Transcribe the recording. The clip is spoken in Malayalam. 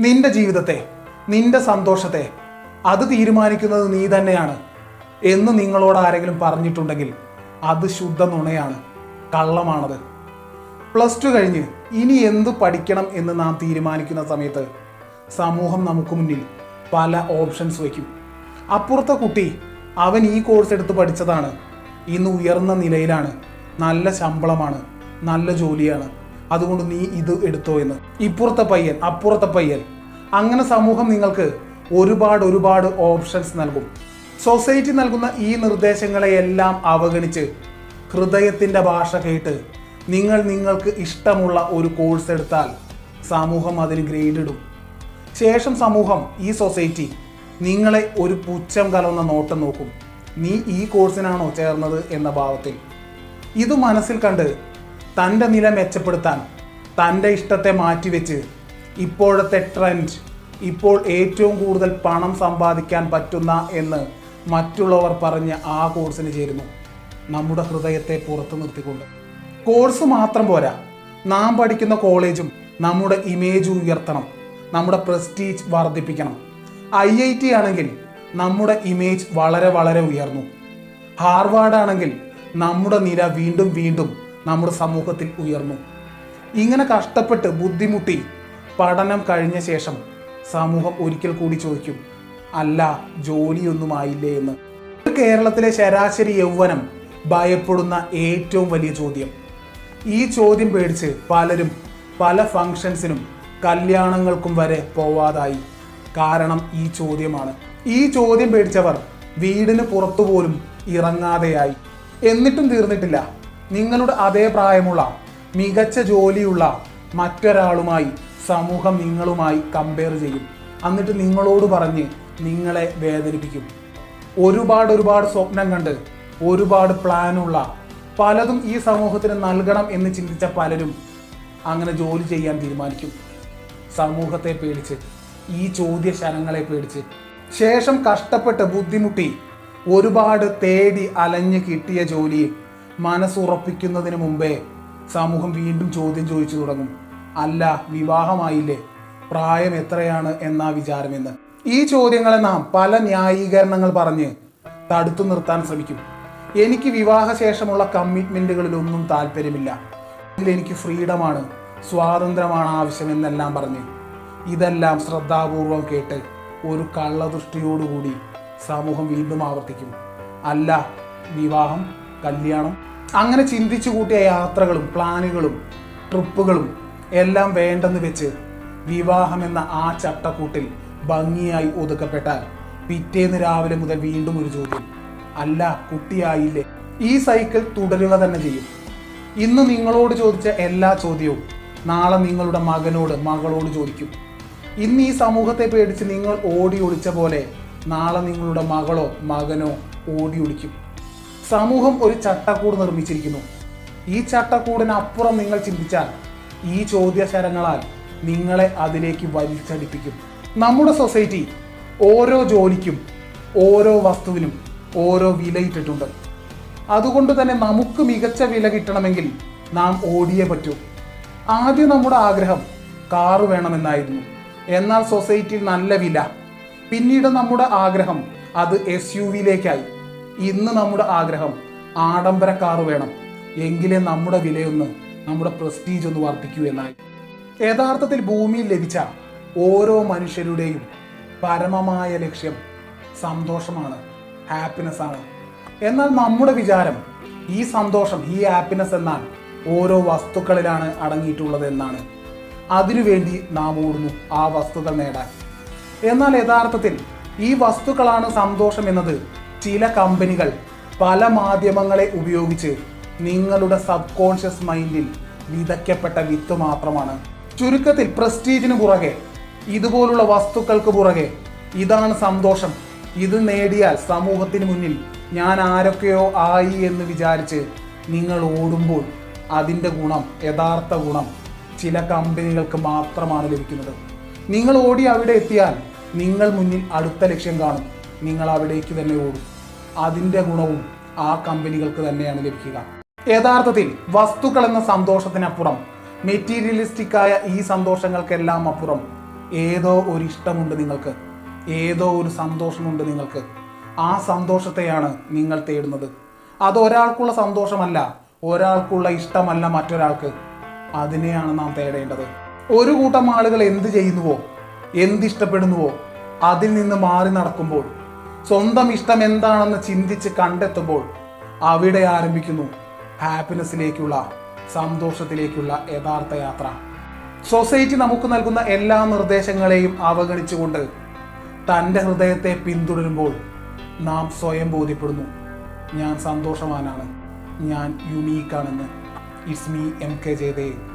നിന്റെ ജീവിതത്തെ നിന്റെ സന്തോഷത്തെ അത് തീരുമാനിക്കുന്നത് നീ തന്നെയാണ് എന്ന് നിങ്ങളോട് ആരെങ്കിലും പറഞ്ഞിട്ടുണ്ടെങ്കിൽ അത് ശുദ്ധ നുണയാണ് കള്ളമാണത്. പ്ലസ് ടു കഴിഞ്ഞ് ഇനി എന്ത് പഠിക്കണം എന്ന് നാം തീരുമാനിക്കുന്ന സമയത്ത് സമൂഹം നമുക്ക് മുന്നിൽ പല ഓപ്ഷൻസ് വയ്ക്കും. അപ്പുറത്തെ കുട്ടി അവൻ ഈ കോഴ്സ് എടുത്ത് പഠിച്ചതാണ്. ഇന്ന് ഉയർന്ന നിലയിലാണ്. നല്ല ശമ്പളമാണ്. നല്ല ജോലിയാണ്. അതുകൊണ്ട് നീ ഇത് എടുത്തോ എന്ന്. ഇപ്പുറത്തെ പയ്യൻ അപ്പുറത്തെ പയ്യൻ. അങ്ങനെ സമൂഹം നിങ്ങൾക്ക് ഒരുപാട് ഒരുപാട് ഓപ്ഷൻസ് നൽകും. സൊസൈറ്റി നൽകുന്ന ഈ നിർദ്ദേശങ്ങളെയെല്ലാം അവഗണിച്ച് ഹൃദയത്തിന്റെ ഭാഷ കേട്ട് നിങ്ങൾ നിങ്ങൾക്ക് ഇഷ്ടമുള്ള ഒരു കോഴ്സ് എടുത്താൽ സമൂഹം അതിന് ഗ്രേഡ് ഇടും. ശേഷം സമൂഹം ഈ സൊസൈറ്റി നിങ്ങളെ ഒരു പുച്ഛം കലർന്ന നോട്ടം നോക്കും. നീ ഈ കോഴ്സിനാണോ ചേർന്നത് എന്ന ഭാവത്തിൽ. ഇത് മനസ്സിൽ കണ്ട് തന്റെ നില മെച്ചപ്പെടുത്താൻ തന്റെ ഇഷ്ടത്തെ മാറ്റിവെച്ച് ഇപ്പോഴത്തെ ട്രെൻഡ് ഇപ്പോൾ ഏറ്റവും കൂടുതൽ പണം സമ്പാദിക്കാൻ പറ്റുന്ന എന്ന് മറ്റുള്ളവർ പറഞ്ഞ ആ കോഴ്സിന് ചേരുന്നു. നമ്മുടെ ഹൃദയത്തെ പുറത്തു നിർത്തിക്കൊണ്ട്. കോഴ്സ് മാത്രം പോരാ. നാം പഠിക്കുന്ന കോളേജും നമ്മുടെ ഇമേജ് ഉയർത്തണം. നമ്മുടെ പ്രസ്റ്റീജ് വർദ്ധിപ്പിക്കണം. ഐ ഐ ടി ആണെങ്കിൽ നമ്മുടെ ഇമേജ് വളരെ വളരെ ഉയർന്നു. ഹാർവാർഡ് ആണെങ്കിൽ നമ്മുടെ നില വീണ്ടും വീണ്ടും നമ്മുടെ സമൂഹത്തിൽ ഉയർന്നു. ഇങ്ങനെ കഷ്ടപ്പെട്ട് ബുദ്ധിമുട്ടി പഠനം കഴിഞ്ഞ ശേഷം സമൂഹം ഒരിക്കൽ കൂടി ചോദിക്കും അല്ല ജോലിയൊന്നും ആയില്ലേ? എന്ന്. കേരളത്തിലെ ശരാശരി യൗവനം ഭയപ്പെടുന്ന ഏറ്റവും വലിയ ചോദ്യം. ഈ ചോദ്യം പേടിച്ച് പലരും പല ഫങ്ഷൻസിനും കല്യാണങ്ങൾക്കും വരെ പോവാതായി. കാരണം ഈ ചോദ്യമാണ്. ഈ ചോദ്യം പേടിച്ചവർ വീടിന് പുറത്തു പോലും ഇറങ്ങാതെയായി. എന്നിട്ടും തീർന്നിട്ടില്ല. നിങ്ങളുടെ അതേ പ്രായമുള്ള മികച്ച ജോലിയുള്ള മറ്റൊരാളുമായി സമൂഹം നിങ്ങളുമായി കമ്പയർ ചെയ്യും. എന്നിട്ട് നിങ്ങളോട് പറഞ്ഞ് നിങ്ങളെ വേദനിപ്പിക്കും. ഒരുപാട് ഒരുപാട് സ്വപ്നം കണ്ട് ഒരുപാട് പ്ലാനുള്ള പലതും ഈ സമൂഹത്തിന് നൽകണം എന്ന് ചിന്തിച്ച പലരും അങ്ങനെ ജോലി ചെയ്യാൻ തീരുമാനിക്കും. സമൂഹത്തെ പേടിച്ച് ഈ ചോദ്യശരങ്ങളെ പേടിച്ച്. ശേഷം കഷ്ടപ്പെട്ട് ബുദ്ധിമുട്ടി ഒരുപാട് തേടി അലഞ്ഞ് കിട്ടിയ ജോലി മനസ്സുറപ്പിക്കുന്നതിന് മുമ്പേ സമൂഹം വീണ്ടും ചോദ്യം ചോദിച്ചു തുടങ്ങും. അല്ല വിവാഹമായില്ലേ? പ്രായം എത്രയാണ് എന്നാ വിചാരമെന്ന്. ഈ ചോദ്യങ്ങളെ നാം പല ന്യായീകരണങ്ങൾ പറഞ്ഞ് തടുത്തു നിർത്താൻ ശ്രമിക്കും. എനിക്ക് വിവാഹശേഷമുള്ള കമ്മിറ്റ്മെന്റുകളിലൊന്നും താല്പര്യമില്ല. എനിക്ക് ഫ്രീഡമാണ് സ്വാതന്ത്ര്യമാണ് ആവശ്യമെന്നെല്ലാം പറഞ്ഞ് ഇതെല്ലാം ശ്രദ്ധാപൂർവം കേട്ട് ഒരു കള്ളദൃഷ്ടിയോടുകൂടി സമൂഹം വീണ്ടും ആവർത്തിക്കും. അല്ല വിവാഹം കല്യാണം അങ്ങനെ ചിന്തിച്ചു കൂട്ടിയ യാത്രകളും പ്ലാനുകളും ട്രിപ്പുകളും എല്ലാം വേണ്ടെന്ന് വെച്ച് വിവാഹം എന്ന ആ ചട്ടക്കൂട്ടിൽ ഭംഗിയായി ഒതുക്കപ്പെട്ടാൽ പിറ്റേന്ന് രാവിലെ മുതൽ വീണ്ടും ഒരു ചോദ്യം. അല്ല കുട്ടിയായില്ലേ? ഈ സൈക്കിൾ തുടരുക തന്നെ ചെയ്യും. ഇന്ന് നിങ്ങളോട് ചോദിച്ച എല്ലാ ചോദ്യവും നാളെ നിങ്ങളുടെ മകനോട് മകളോട് ചോദിക്കും. ഇന്ന് ഈ സമൂഹത്തെ പേടിച്ച് നിങ്ങൾ ഓടി ഒളിച്ച പോലെ നാളെ നിങ്ങളുടെ മകളോ മകനോ ഓടി ഒളിക്കും. സമൂഹം ഒരു ചട്ടക്കൂട് നിർമ്മിച്ചിരിക്കുന്നു. ഈ ചട്ടക്കൂടിനപ്പുറം നിങ്ങൾ ചിന്തിച്ചാൽ ഈ ചോദ്യശരങ്ങളാൽ നിങ്ങളെ അതിലേക്ക് വലിച്ചടിപ്പിക്കും. നമ്മുടെ സൊസൈറ്റി ഓരോ ജോലിക്കും ഓരോ വസ്തുവിനും ഓരോ വിലയിട്ടിട്ടുണ്ട്. അതുകൊണ്ട് തന്നെ നമുക്ക് മികച്ച വില കിട്ടണമെങ്കിൽ നാം ഓടിയേ പറ്റൂ. ആദ്യം നമ്മുടെ ആഗ്രഹം കാറ് വേണമെന്നായിരുന്നു. എന്നാൽ സൊസൈറ്റിയിൽ നല്ല വില. പിന്നീട് നമ്മുടെ ആഗ്രഹം അത് എസ് യു വിയിലേക്കായി ഇന്ന് നമ്മുടെ ആഗ്രഹം ആഡംബര കാർ വേണം. എങ്കിലേ നമ്മുടെ വിലയൊന്ന് നമ്മുടെ പ്രസ്റ്റീജ് ഒന്ന് വർദ്ധിക്കൂ എന്നായി. യഥാർത്ഥത്തിൽ ഭൂമിയിൽ ലഭിച്ച ഓരോ മനുഷ്യരുടെയും പരമമായ ലക്ഷ്യം സന്തോഷമാണ് ഹാപ്പിനെസ് ആണ്. എന്നാൽ നമ്മുടെ വിചാരം ഈ സന്തോഷം ഈ ഹാപ്പിനെസ് എന്നാൽ ഓരോ വസ്തുക്കളിലാണ് അടങ്ങിയിട്ടുള്ളത് എന്നാണ്. അതിനുവേണ്ടി നാം ഓടുന്നു ആ വസ്തുക്കൾ നേടാൻ. എന്നാൽ യഥാർത്ഥത്തിൽ ഈ വസ്തുക്കളാണ് സന്തോഷം എന്നത് ചില കമ്പനികൾ പല മാധ്യമങ്ങളെ ഉപയോഗിച്ച് നിങ്ങളുടെ സബ് കോൺഷ്യസ് മൈൻഡിൽ വിതയ്ക്കപ്പെട്ട വിത്ത് മാത്രമാണ്. ചുരുക്കത്തിൽ പ്രസ്റ്റീജിന് പുറകെ ഇതുപോലുള്ള വസ്തുക്കൾക്ക് പുറകെ ഇതാണ് സന്തോഷം. ഇത് നേടിയാൽ സമൂഹത്തിന് മുന്നിൽ ഞാൻ ആരൊക്കെയോ ആയി എന്ന് വിചാരിച്ച് നിങ്ങൾ ഓടുമ്പോൾ അതിന്റെ ഗുണം യഥാർത്ഥ ഗുണം ചില കമ്പനികൾക്ക് മാത്രമാണ് ലഭിക്കുന്നത്. നിങ്ങൾ ഓടി അവിടെ എത്തിയാൽ നിങ്ങൾ മുന്നിൽ അടുത്ത ലക്ഷ്യം കാണും. നിങ്ങൾ അവിടേക്ക് തന്നെ ഓടും. അതിന്റെ ഗുണവും ആ കമ്പനികൾക്ക് തന്നെയാണ് ലഭിക്കുക. യഥാർത്ഥത്തിൽ വസ്തുക്കൾ എന്ന സന്തോഷത്തിനപ്പുറം മെറ്റീരിയലിസ്റ്റിക് ആയ ഈ സന്തോഷങ്ങൾക്കെല്ലാം അപ്പുറം ഏതോ ഒരു ഇഷ്ടമുണ്ട് നിങ്ങൾക്ക്. ഏതോ ഒരു സന്തോഷമുണ്ട് നിങ്ങൾക്ക്. ആ സന്തോഷത്തെയാണ് നിങ്ങൾ തേടുന്നത്. അത് ഒരാൾക്കുള്ള സന്തോഷമല്ല ഒരാൾക്കുള്ള ഇഷ്ടമല്ല മറ്റൊരാൾക്ക്. അതിനെയാണ് നാം തേടേണ്ടത്. ഒരു കൂട്ടം ആളുകൾ എന്ത് ചെയ്യുന്നുവോ എന്തിഷ്ടപ്പെടുന്നുവോ അതിൽ നിന്ന് മാറി നടക്കുമ്പോൾ സ്വന്തം ഇഷ്ടം എന്താണെന്ന് ചിന്തിച്ച് കണ്ടെത്തുമ്പോൾ അവിടെ ആരംഭിക്കുന്നു ഹാപ്പിനെസ്സിലേക്കുള്ള സന്തോഷത്തിലേക്കുള്ള യഥാർത്ഥ യാത്ര. സൊസൈറ്റി നമുക്ക് നൽകുന്ന എല്ലാ നിർദ്ദേശങ്ങളെയും അവഗണിച്ചുകൊണ്ട് തന്റെ ഹൃദയത്തെ പിന്തുടരുമ്പോൾ നാം സ്വയം ബോധ്യപ്പെടുന്നു ഞാൻ സന്തോഷവാനാണ് ഞാൻ യുണീക്കാണെന്ന് it's me M K Jayadev